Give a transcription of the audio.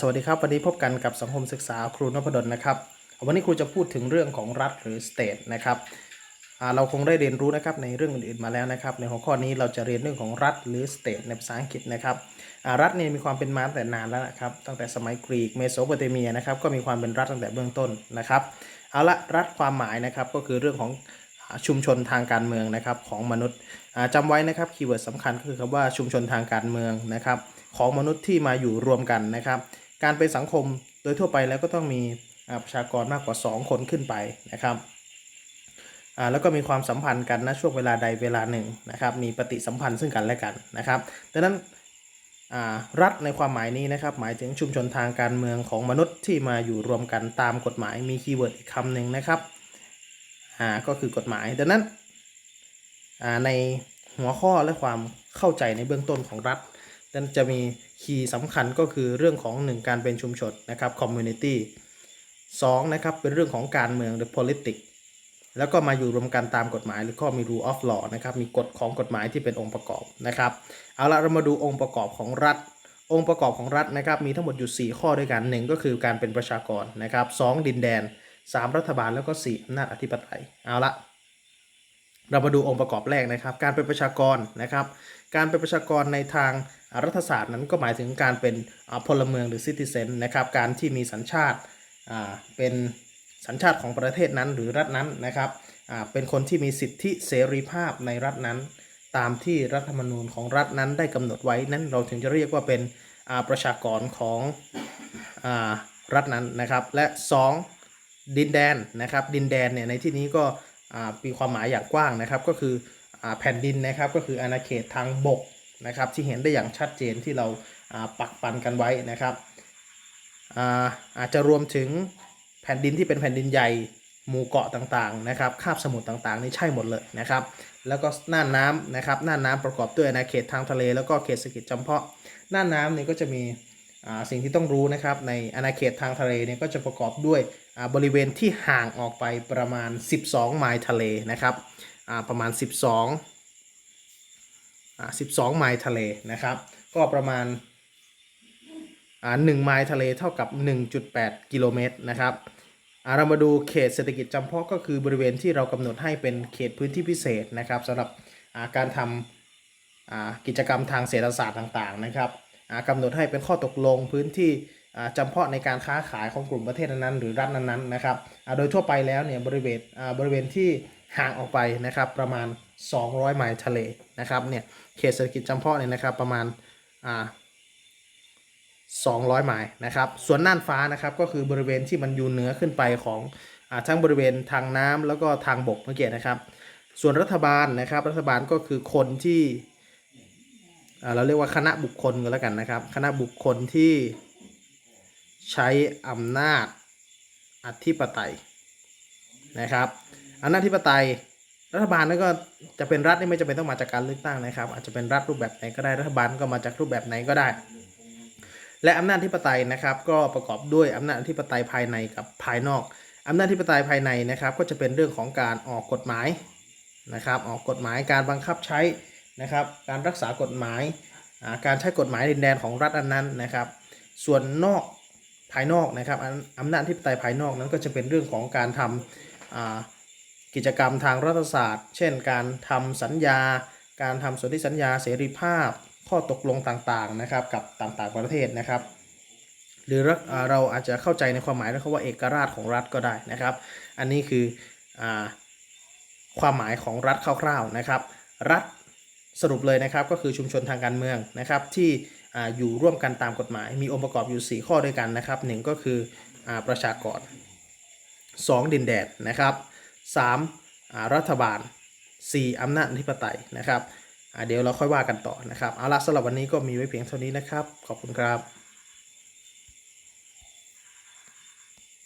สวัสดีครับ วันนี้พบกันกับสังคมศึกษาครูนพดลนะครับ วันนี้ครูจะพูดถึงเรื่องของรัฐหรือ state นะครับเราคงได้เรียนรู้นะครับในเรื่องอื่นๆมาแล้วนะครับ ในหัวข้อนี้เราจะเรียนเรื่องของรัฐหรือ state ในภาษาอังกฤษนะครับรัฐเนี่ยมีความเป็นมาตั้งแต่นานแล้วนะครับ ตั้งแต่สมัยกรีกเมโสโปเตเมียนะครับก็มีความเป็นรัฐตั้งแต่เบื้องต้นนะครับเอาละรัฐความหมายนะครับก็คือเรื่องของชุมชนทางการเมืองนะครับของมนุษย์อ่าจำไว้นะครับคีย์เวิร์ดสำคัญก็คือคำว่าชุมชนทางการเมืองนะครับ ของมนุษย์ที่มาอยู่รวมกันนะครับ การเป็นสังคมโดยทั่วไปแล้วก็ต้องมีประชากรมากกว่า 2 คนขึ้นไปนะครับแล้วก็มีความสัมพันธ์กันณช่วงเวลาใดเวลาหนึ่งนะครับ มีปฏิสัมพันธ์ซึ่งกันและกันนะครับดังนั้นรัฐในความหมายนี้นะครับ หมายถึงชุมชนทางการเมืองของมนุษย์ที่มาอยู่รวมกันตามกฎหมายมีคีย์เวิร์ดอีกคำหนึ่งนะครับก็คือกฎหมาย ดังนั้นในหัวข้อและความเข้าใจในเบื้องต้นของรัฐ ดันจะมีคีย์สำคัญก็คือเรื่องของ 1 การเป็นชุมชนนะครับ community 2นะครับเป็นเรื่องของการเมือง the politics แล้วก็มาอยู่รวมกันตามกฎหมายหรือก็มี rule of law นะครับมีกฎของกฎหมายที่เป็นองค์ประกอบนะครับ เอาละเรามาดูองค์ประกอบของรัฐ องค์ประกอบของรัฐนะครับมีทั้งหมดอยู่ 4 ข้อด้วยกัน 1 ก็คือการเป็นประชากรนะครับ2ดินแดน 3 รัฐบาลแล้วก็ 4อำนาจอธิปไตยเอาละ เรามาดูองค์ประกอบแรกนะครับ การเป็นประชากรนะครับ การเป็นประชากรในทางรัฐศาสตร์นั้นก็หมายถึงการเป็นพลเมืองหรือซิติเซนนะครับ การที่มีสัญชาติเป็นสัญชาติของประเทศนั้นหรือรัฐนั้นนะครับเป็นคนที่มีสิทธิเสรีภาพในรัฐนั้น ตามที่รัฐธรรมนูญของรัฐนั้นได้กำหนดไว้นั้นเราถึงจะเรียกว่าเป็นประชากรของอรัฐนั้นนะครับ และ 2 ดินแดนนะครับ ดินแดนเนี่ยในที่นี้ก็ มีความหมายอย่างกว้างนะครับ ก็คืออแผ่นดินนะครับก็คืออาณาเขตทางบกนะครับ ที่เห็นได้อย่างชัดเจนที่เราาปักปันกันไว้นะครับอาอาจจะรวมถึงแผ่นดินที่เป็นแผ่นดินใหญ่หมู่เกาะต่างๆนะครับคาบสมุทรต่างๆนี่ใช่หมดเลยนะครับ แล้วก็น่านน้ำนะครับน่านน้ำประกอบด้วยอาณาเขตทางทะเล แล้วก็เขตเศรษฐกิจจำเพาะน่านน้ำนี่ก็จะมีอ สิ่งที่ต้องรู้นะครับในอาณาเขตทางทะเลเนี่ยก็จะประกอบด้วยอ่าบริเวณที่ห่างออกไปประมาณ 12 ไมล์ทะเลนะครับอ่าประมาณ 12อ่า12 ไมล์ทะเลนะครับ ก็ประมาณอ่า1ไมล์ทะเลเท่ากับ 1.8 กิโลเมตรนะครับอ่าเรามาดูเขตเศรษฐกิจจำเพาะก็คือบริเวณที่เรากำหนดให้เป็นเขตพื้นที่พิเศษนะครับสำหรับอ่าการทำอ่ากิจกรรมทางเศรษฐศาสตร์ต่างๆนะครับ กำหนดให้เป็นข้อตกลงพื้นที่จำเพาะในการค้าขายของกลุ่มประเทศนั้นๆหรือรัฐนั้นๆนะครับโดยทั่วไปแล้วเนี่ยบริเวณบริเวณที่ห่างออกไปนะครับประมาณ 200 ไมล์ทะเลนะครับเนี่ยเขตเศรษฐกิจจำเพาะเนี่ยนะครับประมาณอ่า200 ไมล์นะครับส่วนน่านฟ้านะครับก็คือบริเวณที่มันอยู่เหนือขึ้นไปของอทั้งบริเวณทางน้ำแล้วก็ทางบกเมื่อกี้นะครับ ส่วนรัฐบาลนะครับรัฐบาลก็คือคนที่ เราเรียกว่าคณะบุคคลกันแล้วกันนะครับ คณะบุคคลที่ใช้อำนาจอธิปไตยนะครับอำนาจอธิปไตยรัฐบาลนั่นก็จะเป็นรัฐนี่ไม่จำเป็นต้องมาจากการเลือกตั้งนะครับ อาจจะเป็นรัฐรูปแบบไหนก็ได้รัฐบาลก็มาจากรูปแบบไหนก็ได้ และอำนาจอธิปไตยนะครับ ก็ประกอบด้วยอำนาจอธิปไตยภายในกับภายนอกอำนาจอธิปไตยภายในนะครับ ก็จะเป็นเรื่องของการออกกฎหมายนะครับ ออกกฎหมายการบังคับใช้ นะครับ การรักษากฎหมาย การใช้กฎหมายดินแดนของรัฐอันนั้นนะครับ ส่วนนอกภายนอกนะครับอำนาจอธิปไตยภายนอกนั้นก็จะเป็นเรื่องของการทำกิจกรรมทางรัฐศาสตร์ เช่น การทำสัญญา การทำสนธิสัญญาเสรีภาพ ข้อตกลงต่างๆนะครับกับต่างๆประเทศนะครับ หรือเราอาเราอาจจะเข้าใจในความหมายนะคำว่าเอกราชของรัฐก็ได้นะครับ อันนี้คืออความหมายของรัฐคร่าวๆนะครับ รัฐ สรุปเลยนะครับก็คือชุมชนทางการเมืองนะครับที่ออยู่ร่วมกันตามกฎหมาย มีองค์ประกอบอยู่ 4 ข้อด้วยกันนะครับหนึ่งก็คืออประชากร 2 ดินแดนนะครับ3รัฐบาล 4 อำนาจอธิปไตยนะครับเดี๋ยวเราค่อยว่ากันต่อนะครับเอาละสำหรับวันนี้ก็มีไว้เพียงเท่านี้นะครับ ขอบคุณครับ